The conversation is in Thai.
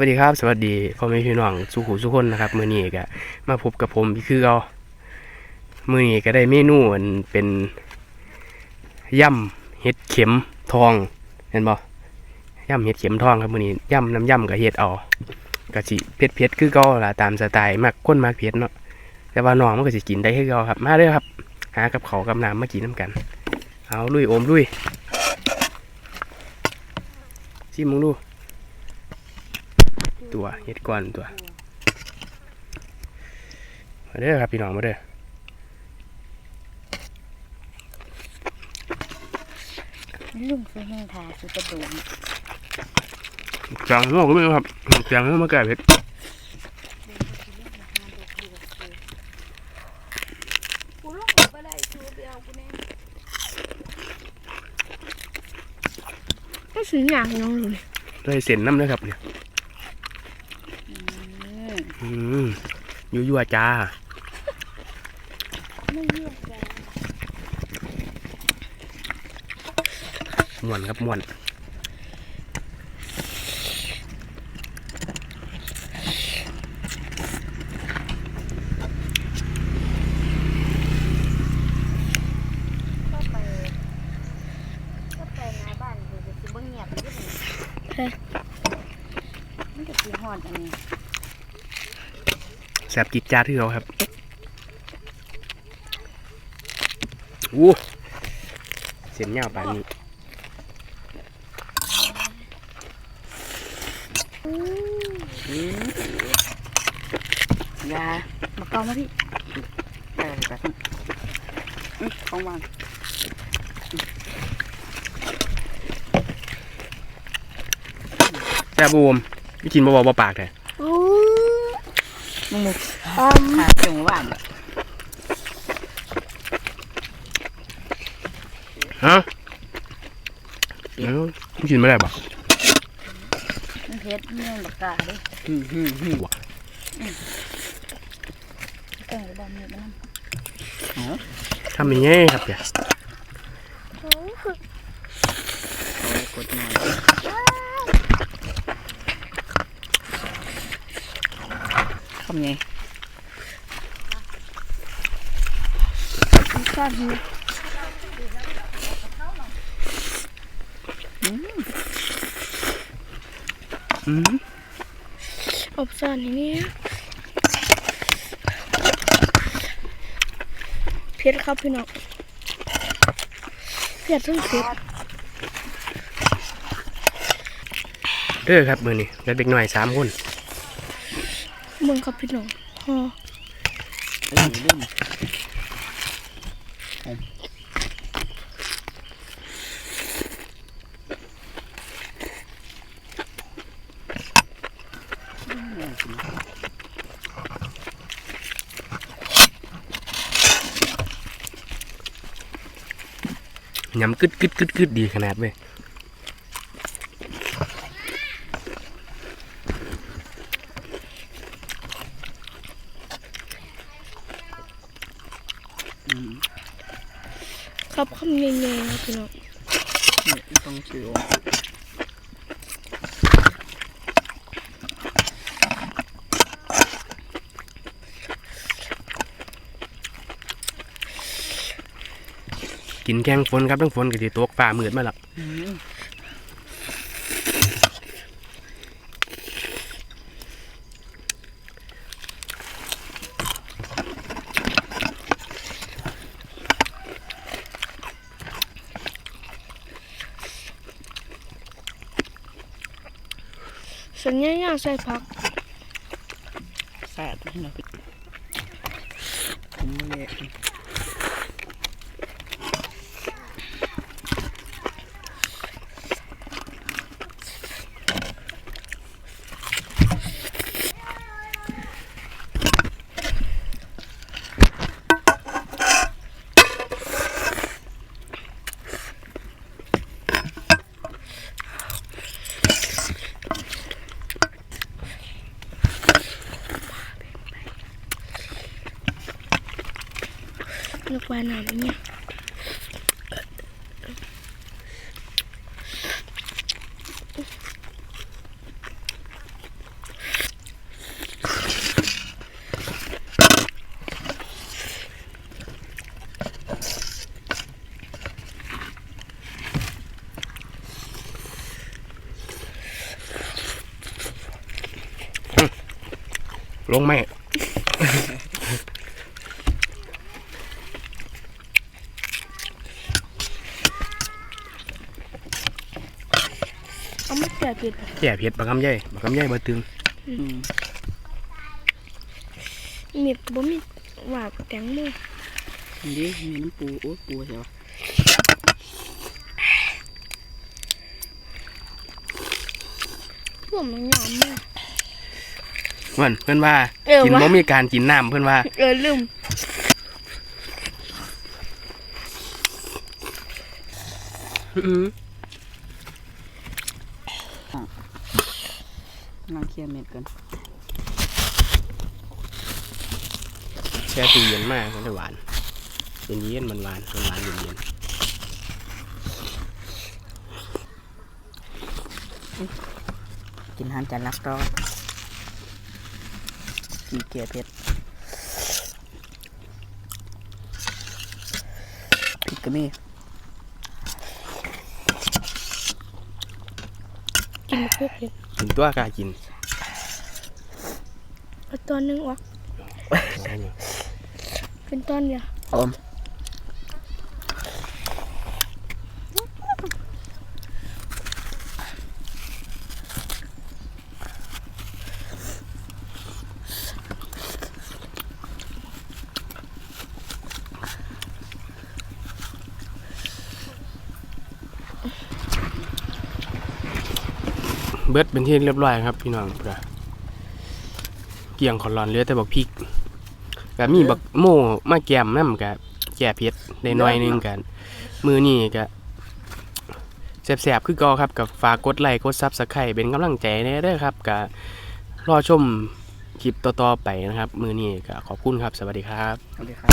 วัสดีครับ สวัสดีพ่อแม่พี่น้องสุขุสุคนนะครับ มือนี้ก็มาพบกับผมพี่คือเอามือนี้ก็ได้เมนูนเป็นย่ำเห็ดเข็มทองเห็นบ่ย่ำเห็ดเข็มทองครับมือนี้ย่ำน้ำย่ำกับเห็ดเอาก็สิเผ็ดเผ็ดคือก่าล่ะตามสไตล์มักคนมักเผ็ดเนาะแต่ว่าน้องมันก็สิกินได้คือเก่าครับ มาเด้อครับ หากับเขากับน้ำมากินน้ำกัน เอาลุยโอมลุยชิมมึงดู ตัวเฮ็ดก่อนตัวมาเด้อครับพี่น้องมาเด้อลุงซื้อแห้งทาสุดกระดูกจังหัวก็ไม่รู้ครับจังหัวมาแก่เผ็ดกูลงไปได้ชูเดียวกูเนี่ยก็ซื้ออย่างน้องเลยได้เส้นน้ำเลยครับเนี่ยอืม ยั่วยั่วๆจ้าไม่เลือกแกม่วนครับม่วนก็ไปก็ไปหน้าบ้านดูจะสิบ่เงียบอยู่นี่มันจะสิฮอดอันนี้แสบจิตจ้าที่เขาครับอู้เส้นยาวปานนี้ยามาเกามาพี่เออแบบอื้อของวางแซ่บบูมพี่กินบ่บ่บ่ปากเลย มึงมุกขาจังหวานฮะเอ้าพี่กินไม่ได้บ่มันเฮ็ดเมี่ยงบักกาเด้ ฮึ่มฮึ่มฮึ่มว่ะ เออบ่มีมันนำ ทำยังไงครับเนี่ยกดหน่อยทำไงชอบดีอืมอบสานนี่เพียรครับพี่น้องเพียรทั้งเพียรเด้อครับมือนี่แล้วเด็กหน่อยสามคน เมืองครับพี่น้องฮอยำกึดกึดกึดกึดดีขนาดเว้ย ครับคำเงี้ยๆครับพี่น้องต้องซื้อกินแกงฝนครับทั้งฝนก็สิตกฟ้ามืดมาแล้ว สัญญาณใส่ผักแซ่บนะ เลือกวานน่อนเนี่ยลงแม่ มเอาไม่แก่ผิดแก่เผ็ดบักคำใหญ่บักคำใหญ่บ่ตึงอืมมีบบ่มีหวาบแตงโมอันนี้มีน้ำปูโอ้ยปูใช่ปะพวกมันงามมากเพิ่นเพิ่นว่าเออกินว่ะบ่มีการกินน้ำเพิ่นว่าเออลืมอื้อ นั่งเคลียร์เม็ดกันแช่ตู้เย็นมากมันเลยหวานเป็นเย็นมันหวานมันหวานเย็นเย็นกินอาหารจานรักรอกีเกียร์เผ็ดพริกก็มีกินพว กเห็ดกินตัวกล้ากินเอาตอนหนึงวะเป็นตอนเดียวอม เบิดเป็นที่เรียบร้อยครับพี่น้องเพื่อเกี่ยงขอนรอนเหลือแต่บักพริกก็มีบักโม่มาแกมน้ำกับแก่เผ็ดได้น้อยนึงกันมือนี่ก็แสบๆคือเกอครับกับฝากกดไลค์กดซับสไครต์เป็นกำลังใจแน่เด้อครับก็รอชมคลิปต่อๆไปนะครับ มือนี้ก็ขอบคุณครับ สวัสดีครับสวัสดีครับ